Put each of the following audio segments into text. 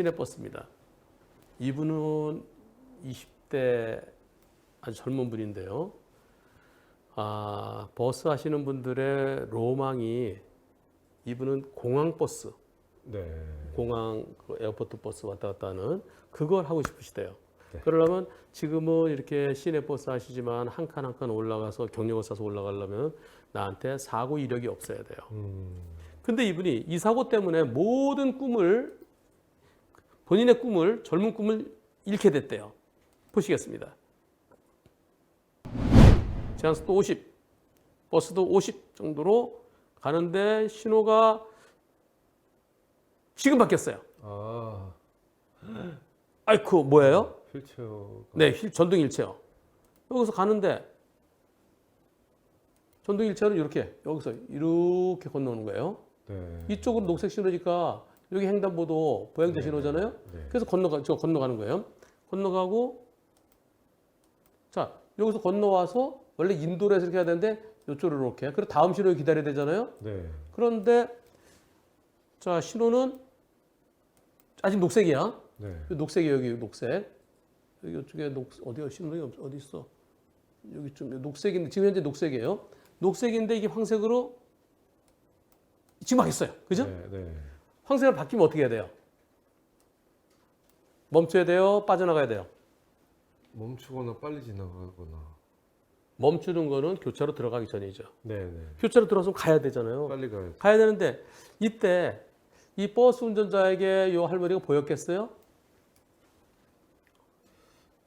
시내버스입니다. 이분은 20대 아주 젊은 분인데요. 아, 버스 하시는 분들의 로망이 이분은 공항버스, 네. 공항 그 에어포트 버스 왔다 갔다 하는 그걸 하고 싶으시대요. 네. 그러려면 지금은 이렇게 시내버스 하시지만 한 칸 한 칸 올라가서 경력을 쌓아서 올라가려면 나한테 사고 이력이 없어야 돼요. 음. 근데 이분이 이 사고 때문에 모든 꿈을 본인의 꿈을 젊은 꿈을 잃게 됐대요. 보시겠습니다. 제한속도 50, 버스도 50 정도로 가는데 신호가 지금 바뀌었어요. 아, 아이쿠 뭐예요? 휠체어. 네, 휠- 전동 일체어. 여기서 가는데 전동 일체어는 이렇게 여기서 이렇게 건너는 거예요. 네. 이쪽으로 녹색 신호니까 여기 횡단보도 보행자 네. 신호잖아요. 네. 그래서 건너가 저 건너가는 거예요. 건너가고 자 여기서 건너와서 원래 인도로 해서 이렇게 해야 되는데 이쪽으로 이렇게 그리고 다음 신호 기다려야 되잖아요. 네. 그런데 자 신호는 아직 녹색이야. 네. 이 녹색이 여기 녹색. 여기 이쪽에 녹 어디가 신호가 없- 어디 있어? 여기쯤 녹색인데 지금 현재 녹색이에요. 녹색인데 이게 황색으로 지금 바뀌었어요. 그죠? 네. 네. 황색으로 바뀌면 어떻게 해야 돼요? 멈춰야 돼요? 빠져나가야 돼요? 멈추거나 빨리 지나가거나. 멈추는 거는 교차로 들어가기 전이죠. 네. 네. 교차로 들어가서 가야 되잖아요. 빨리 가야죠. 가야 되는데 이때 이 버스 운전자에게 요 할머니가 보였겠어요?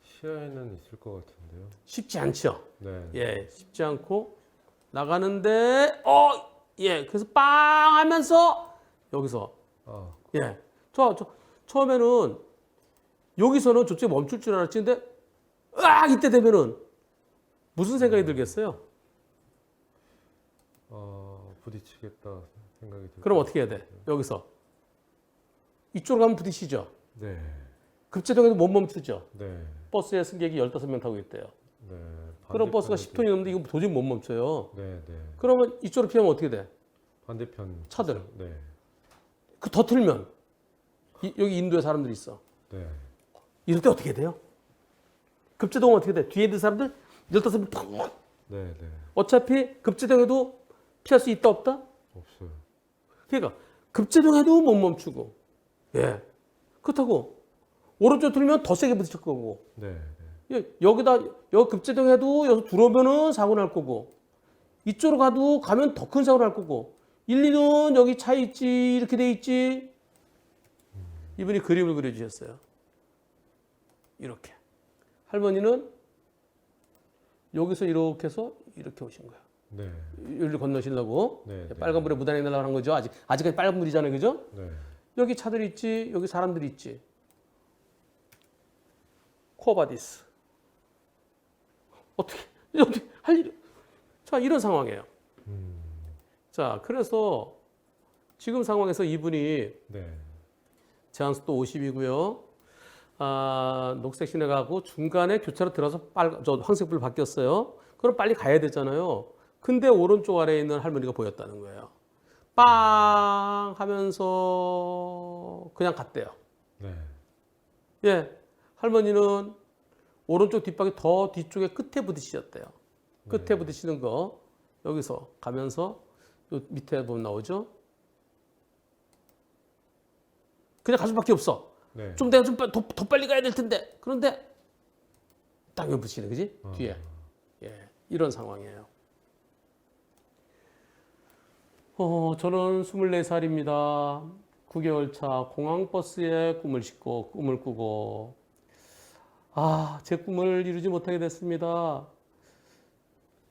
시야에는 있을 것 같은데요. 쉽지 않죠. 네. 예, 쉽지 않고 나가는데 어, 예, 그래서 빵 하면서 여기서 아, 예, 저, 저 처음에는 여기서는 저쪽에 멈출 줄 알았지, 근데 으악 이때 되면은 무슨 생각이 들겠어요? 아 부딪히겠다 생각이 들어요. 그럼 어떻게 해야 돼? 여기서 이쪽으로 가면 부딪히죠. 네. 급제동에도 못 멈추죠. 네. 버스에 승객이 15명 타고 있대요. 네. 그럼 버스가 반대편에도- 10톤이 넘는데 이거 도저히 못 멈춰요. 네. 네. 그러면 이쪽으로 피하면 어떻게 돼? 반대편 차들. 네. 그 더 틀면 이- 여기 인도에 사람들이 있어. 네. 이럴 때 어떻게 돼요? 급제동은 어떻게 돼? 뒤에 있는 사람들 15명 팍! 네. 네. 어차피 급제동해도 피할 수 있다 없다? 없어요. 그러니까 급제동해도 못 멈추고 예 그렇다고 오른쪽 들면 더 세게 부딪힐 거고 네. 네. 예, 여기다 여기 급제동해도 여기 들어오면은 사고 날 거고 이쪽으로 가도 가면 더 큰 사고 날 거고 1, 2는 여기 차 있지 이렇게 돼 있지 이분이 그림을 그려주셨어요 이렇게 할머니는 여기서 이렇게 해서 이렇게 오신 거야 네. 여기를 건너시려고 네. 네. 빨간불에 무단횡 날라고 한 거죠 아직 아직까지 빨간불이잖아요 그죠 네. 여기 차들 있지, 여기 사람들 있지. 코어바디스. 어떻게, 어떻게 할 일, 자, 이런 상황이에요. 음. 자, 그래서 지금 상황에서 이분이 네. 제한속도 50이고요. 아, 녹색 시내 가고 중간에 교차로 들어서 빨, 저 황색불 바뀌었어요. 그럼 빨리 가야 되잖아요. 근데 오른쪽 아래에 있는 할머니가 보였다는 거예요. 빵 하면서 그냥 갔대요. 네. 예, 할머니는 오른쪽 뒷바퀴 더 뒤쪽에 끝에 부딪히셨대요. 끝에 부딪히는 거 여기서 가면서 요 밑에 보면 나오죠. 그냥 갈 수밖에 없어. 네. 좀 내가 좀 더, 더 빨리 가야 될 텐데. 그런데 딱 여기 붙이네, 그지? 어. 뒤에. 예, 이런 상황이에요. 어, 저는 24살입니다. 9개월 차 공항버스에 꿈을 싣고 꿈을 꾸고 아, 제 꿈을 이루지 못하게 됐습니다.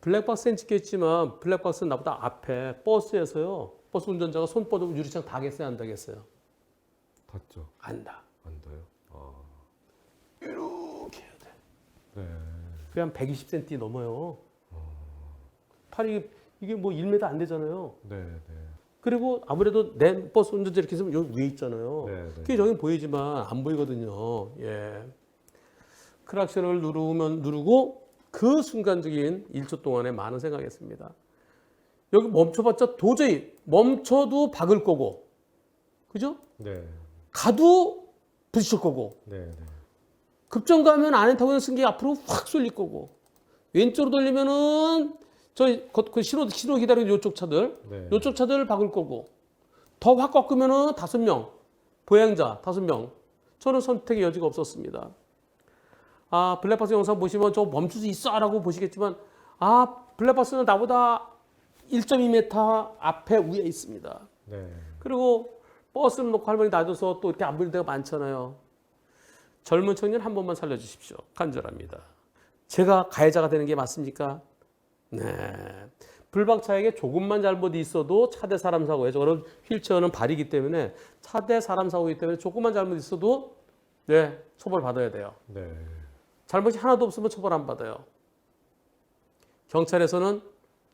블랙박스엔 찍혔지만 블랙박스는 나보다 앞에 버스에서요. 버스 운전자가 손 뻗으면 유리창 닿겠어요, 안 닿겠어요? 닿죠. 안다. 안 닿아요. 아. 이렇게 해야 돼. 네. 그게 한 120cm 넘어요. 팔이 이게 뭐 1m 안 되잖아요. 네. 네. 그리고 아무래도 내 버스 운전자 이렇게 있으면 여기 위에 있잖아요. 네. 네. 그게 저긴 보이지만 안 보이거든요. 예. 크락션을 누르면 누르고 그 순간적인 1초 동안에 많은 생각했습니다. 여기 멈춰봤자 도저히 멈춰도 박을 거고, 그죠? 네. 가도 부딪힐 거고 네, 네. 급정 가면 안에 타고 있는 승객이 앞으로 확 쏠릴 거고 왼쪽으로 돌리면은 저그 그 신호 신호 기다리는 요쪽 차들 네. 요쪽 차들을 박을 거고 더 확 꺾으면은 다섯 명 보행자 다섯 명 저는 선택의 여지가 없었습니다. 아 블랙박스 영상 보시면 저 멈출 수 있어 라고 보시겠지만 아 블랙박스는 나보다 1.2m 앞에 위에 있습니다. 네. 그리고 버스를 놓고 할머니 놔줘서 또 이렇게 안 보일 때가 많잖아요. 젊은 청년 한 번만 살려주십시오. 간절합니다. 제가 가해자가 되는 게 맞습니까? 네. 불박차에게 조금만 잘못이 있어도 차대 사람 사고예요. 저는 휠체어는 발이기 때문에 차대 사람 사고이기 때문에 조금만 잘못 있어도 네 처벌 받아야 돼요. 네. 잘못이 하나도 없으면 처벌 안 받아요. 경찰에서는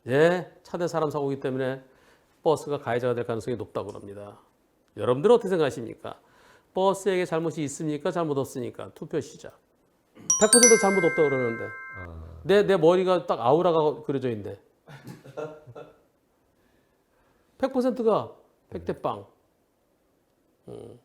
예 차대 사람 사고이기 때문에 버스가 가해자가 될 가능성이 높다고 합니다. 여러분들은 어떻게 생각하십니까? 버스에게 잘못이 있습니까? 잘못 없습니까? 투표 시작. 100% 잘못 없다고 그러는데 아, 내, 내 머리가 딱 아우라가 그려져 있는데 100%가 100대 빵. 음.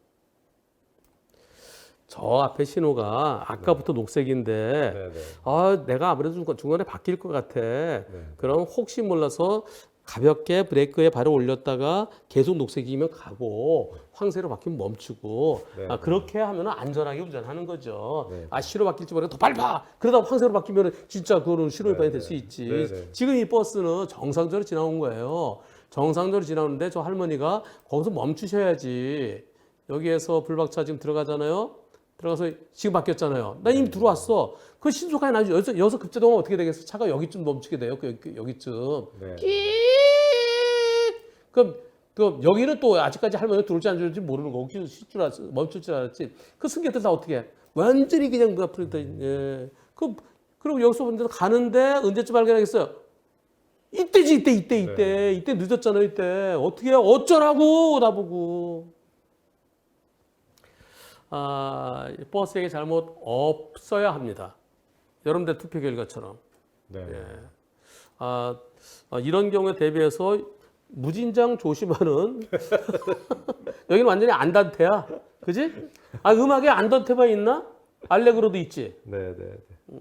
저 앞에 신호가 아까부터 녹색인데 네, 네. 아, 내가 아무래도 중간- 중간에 바뀔 것 같아. 네. 그럼 혹시 몰라서 가볍게 브레이크에 발을 올렸다가 계속 녹색이면 가고 황색으로 바뀌면 멈추고 네, 아, 그렇게 하면 안전하게 운전하는 거죠. 네. 아 시로 바뀔지 모르겠 더 밟아. 그러다 황색으로 바뀌면 진짜 그거는 시로 네, 위반이 네. 될수 있지. 네, 네. 지금 이 버스는 정상적으로 지나온 거예요. 정상적으로 지나오는데 저 할머니가 거기서 멈추셔야지. 여기에서 불박차 지금 들어가잖아요. 들어가서 지금 바뀌었잖아요. 나 이미 들어왔어. 그 신속하게 나지 여기서, 여기서 급제동하면 어떻게 되겠어? 차가 여기쯤 멈추게 돼요. 그, 그 여기쯤. 네. 그럼 그 여기는 또 아직까지 할머니가 들어올지 안 들어올지 모르는 거고 쉴줄 알았지 멈출 줄 알았지 그 승객들 다 어떻게 해? 완전히 그냥 그 앞으로 다 예. 그 그리고 여기서 본데 가는데 언제쯤 발견하겠어요? 이때지 이때 이때 이때 이때 늦었잖아 이때 어떻게 해? 어쩌라고 나보고 아 버스에게 잘못 없어야 합니다. 여러분들 투표 결과처럼 네. 예. 아, 아, 이런 경우에 대비해서 무진장 조심하는 여기는 완전히 안단테야. 그지? 아, 음악에 안단테만 있나? 알레그로도 있지. 네, 네, 네.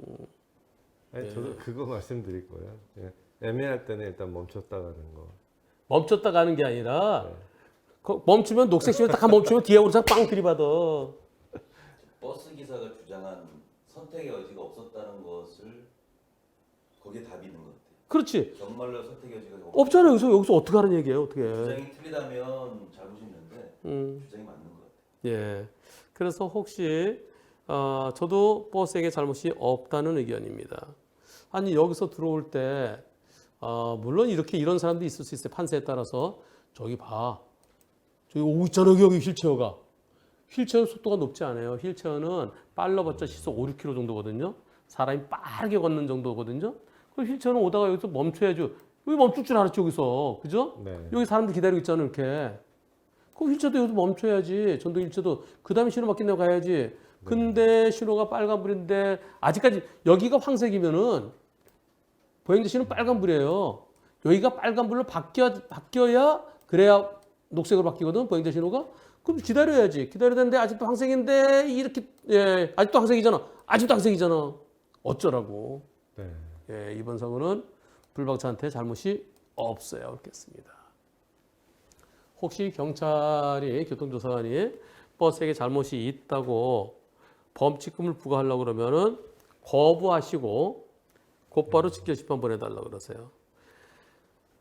아니, 저도 그거 말씀드릴 거예요. 예. 애매할 때는 일단 멈췄다 가는 거. 멈췄다 가는 게 아니라 거- 멈추면 녹색 시면 딱 멈추면 뒤에 오르서 빵 들이받아. 버스 기사가 주장한 선택의 여지가 없었다는 것을 거기에 답이 있는 것 같아요. 그렇지. 정말로 선택의 여지가 없- 없잖아. 여기서 여기서 어떻게 하는 얘기예요? 어떻게? 주장이 틀리다면 잘못이 있는데 음. 주장이 맞는 것 같아요. 예. 그래서 혹시 어, 저도 버스에게 잘못이 없다는 의견입니다. 아니 여기서 들어올 때 어, 물론 이렇게 이런 사람도 있을 수 있어요. 판세에 따라서 저기 봐. 저기 오고 있잖아 여기 휠체어가. 휠체어는 속도가 높지 않아요. 휠체어는 빨라봤자 시속 5, 6km 정도거든요. 사람이 빠르게 걷는 정도거든요. 그 휠체어는 오다가 여기서 멈춰야죠. 여기 멈출 줄 알았죠 여기서. 그죠? 네. 여기 사람들 기다리고 있잖아 이렇게. 그 휠체어도 여기서 멈춰야지. 전동 휠체어도 그 다음에 신호 바뀐다고 가야지. 근데 신호가 빨간불인데 아직까지 여기가 황색이면은 보행자 신호 빨간불이에요. 여기가 빨간불로 바뀌어 바뀌어야 그래야 녹색으로 바뀌거든 보행자 신호가. 그럼 기다려야지. 기다려야 되는데 아직도 황색인데 이렇게 예 아직도 황색이잖아. 아직도 황색이잖아. 어쩌라고. 네. 예, 이번 사고는 불박차한테 잘못이 없어요. 그렇겠습니다. 혹시 경찰이 교통조사관이 버스에게 잘못이 있다고 범칙금을 부과하려고 그러면은 거부하시고 곧바로 직결 심판 보내달라고 그러세요.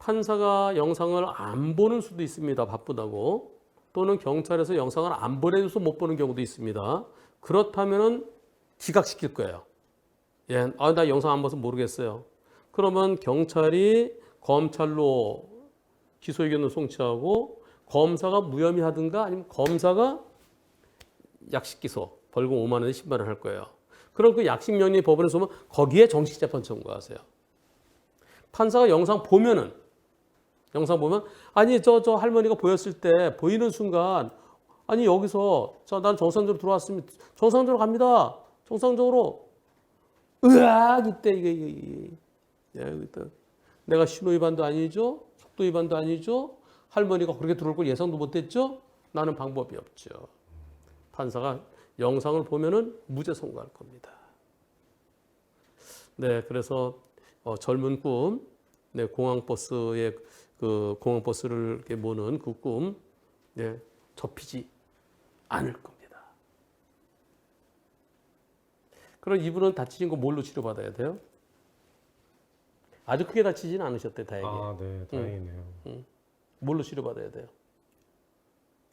판사가 영상을 안 보는 수도 있습니다. 바쁘다고. 또는 경찰에서 영상을 안 보내줘서 못 보는 경우도 있습니다. 그렇다면은 기각시킬 거예요. 예, 아, 나 영상 안 봐서 모르겠어요. 그러면 경찰이 검찰로 기소 의견을 송치하고 검사가 무혐의 하든가 아니면 검사가 약식 기소, 벌금 5만 원에 10만 원 할 거예요. 그럼 그 약식 명령이 법원에서 오면 거기에 정식 재판 청구하세요. 판사가 영상 보면은 영상 보면 아니 저 저 할머니가 보였을 때 보이는 순간 아니 여기서 저 난 정상적으로 들어왔으면 정상적으로 갑니다. 정상적으로 으악 이때 이게 이게, 이게. 예, 내가 신호 위반도 아니죠, 속도 위반도 아니죠. 할머니가 그렇게 들어올 걸 예상도 못했죠. 나는 방법이 없죠. 판사가 영상을 보면은 무죄 선고할 겁니다. 네, 그래서 어, 젊은 꿈, 네, 공항버스의 그 공항 버스를 이렇게 모는 그 꿈, 네, 접히지 않을 겁니다. 그럼 이분은 다치신 거 뭘로 치료받아야 돼요? 아주 크게 다치진 않으셨대, 다행히. 아, 네, 다행이네요. 뭘로 치료받아야 돼요?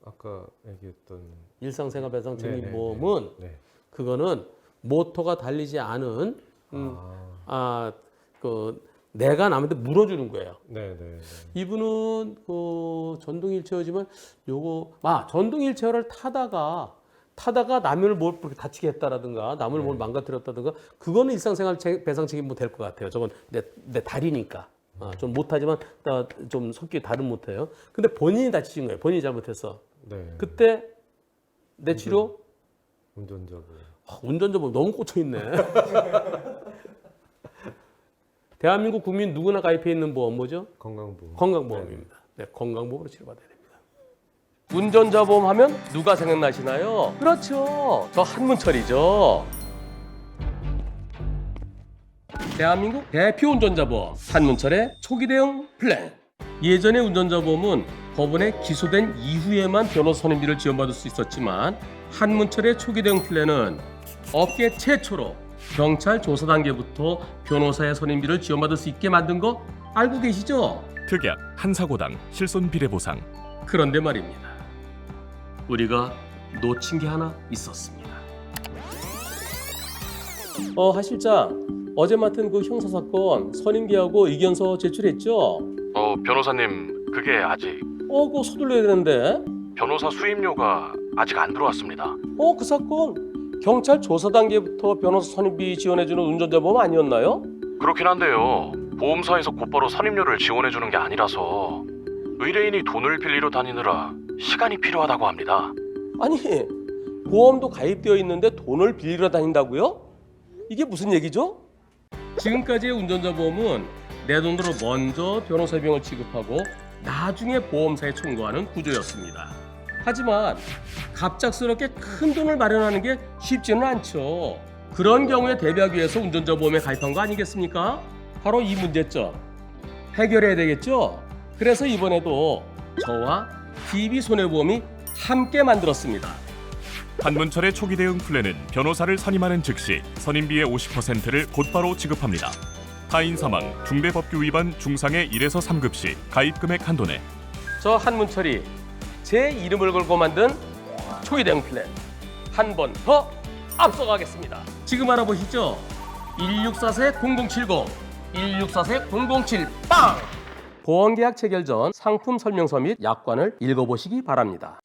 아까 얘기했던 일상생활 배상 네, 네, 책임보험은 네. 그거는 모터가 달리지 않은 음, 아, 아, 그 내가 남한테 물어주는 거예요. 네, 네, 네. 이분은 그 전동 휠체어지만 요거 아 전동 휠체어를 타다가 타다가 남을 뭘 그렇게 다치게 했다라든가 남을 뭘 망가뜨렸다든가 그거는 일상생활 책- 배상 책임보 될것 같아요. 저건 내, 내 다리니까 아, 좀 못하지만 아, 좀 성격이 다른 못해요. 근데 본인이 다치신 거예요. 본인이 잘못해서 네. 그때 내 치료 운전자고. 아, 운전자보험 너무 꽂혀 있네. 대한민국 국민 누구나 가입해 있는 보험 뭐죠? 건강보험. 건강보험입니다. 네, 건강보험으로 치료받아야 됩니다. 운전자 보험 하면 누가 생각나시나요? 그렇죠. 저 한문철이죠. 대한민국 대표 운전자 보험 한문철의 초기 대응 플랜. 예전의 운전자 보험은 법원에 기소된 이후에만 변호사 선임비를 지원받을 수 있었지만 한문철의 초기 대응 플랜은 업계 최초로 경찰 조사 단계부터 변호사의 선임비를 지원받을 수 있게 만든 거 알고 계시죠? 특약 한 사고당 실손 비례 보상 그런데 말입니다. 우리가 놓친 게 하나 있었습니다. 어, 하 실장. 어제 맡은 그 형사 사건 선임비하고 의견서 제출했죠? 어 변호사님 그게 아직 어, 그거 서둘러야 되는데. 변호사 수임료가 아직 안 들어왔습니다 어, 그 사건 경찰 조사 단계부터 변호사 선임비 지원해주는 운전자 보험 아니었나요? 그렇긴 한데요 보험사에서 곧바로 선임료를 지원해 주는 게 아니라서 의뢰인이 돈을 빌리러 다니느라 시간이 필요하다고 합니다 아니, 보험도 가입되어 있는데 돈을 빌리러 다닌다고요? 이게 무슨 얘기죠? 지금까지의 운전자 보험은 내 돈으로 먼저 변호사 비용을 지급하고 나중에 보험사에 청구하는 구조였습니다. 하지만 갑작스럽게 큰 돈을 마련하는 게 쉽지는 않죠. 그런 경우에 대비하기 위해서 운전자 보험에 가입한 거 아니겠습니까? 바로 이 문제점 해결해야 되겠죠? 그래서 이번에도 저와 DB 손해보험이 함께 만들었습니다. 한문철의 초기 대응 플랜은 변호사를 선임하는 즉시 선임비의 50%를 곧바로 지급합니다 타인 사망 중대법규 위반 중상의 1에서 3급 시 가입 금액 한도 내 저 한문철이 제 이름을 걸고 만든 대응 플랜 한 번 더 앞서가겠습니다. 지금 알아보시죠. 1644-0070, 1644-007 빵! 보험계약 체결 전 상품 설명서 및 약관을 읽어보시기 바랍니다.